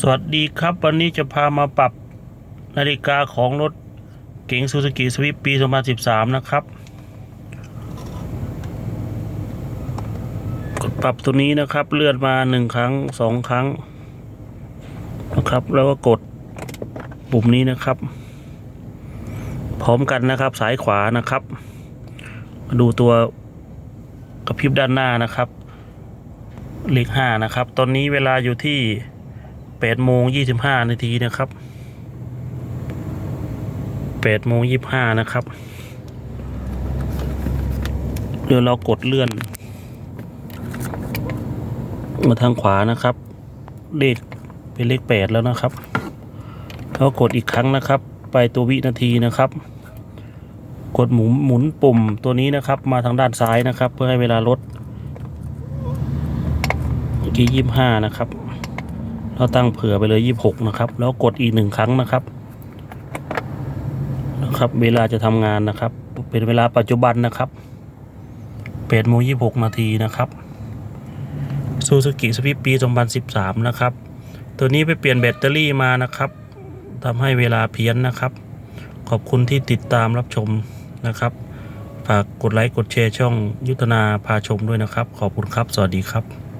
สวัสดีครับ วันนี้จะพามาปรับนาฬิกาของรถเก๋งซูซูกิสวิปปี 2013 นะครับ กดปรับตัวนี้นะครับ เลื่อนมาหนึ่งครั้งสองครั้ง นะครับ แล้วก็กดปุ่มนี้นะครับ พร้อมกันนะครับ สายขวานะครับ มาดูตัวกระพริบด้านหน้านะครับเลขห้านะครับ ตอนนี้เวลาอยู่ที่ แปดโมงยี่สิบห้านาทีนะครับแปดโมงยี่ห้านะครับเดี๋ยวเรากดเลื่อน มาทางขวานะครับ เลขเป็นเลขแปดแล้วนะครับแล้วกดอีกครั้งนะครับ ไปตัววินาทีนะครับ กดหมุนหมุนปุ่มตัวนี้นะครับ มาทางด้านซ้ายนะครับ เพื่อให้เวลาลดเมื่อกี้ยี่ห้านะครับ เราตั้งเผื่อไปเลยยี่หกนะครับ แล้วกดอีกหนึ่งครั้งนะครับนะครับ เวลาจะทำงานนะครับ เป็นเวลาปัจจุบันนะครับแปดโมงยี่หกนาทีนะครับซูซูกิสวิปปี2013นะครับ ตัวนี้ไปเปลี่ยนแบตเตอรี่มานะครับทำให้เวลาเพี้ยนนะครับ ขอบคุณที่ติดตามรับชมนะครับ ฝากกดไลค์กดแชร์ช่องยุทธนาพาชมด้วยนะครับ ขอบคุณครับ สวัสดีครับ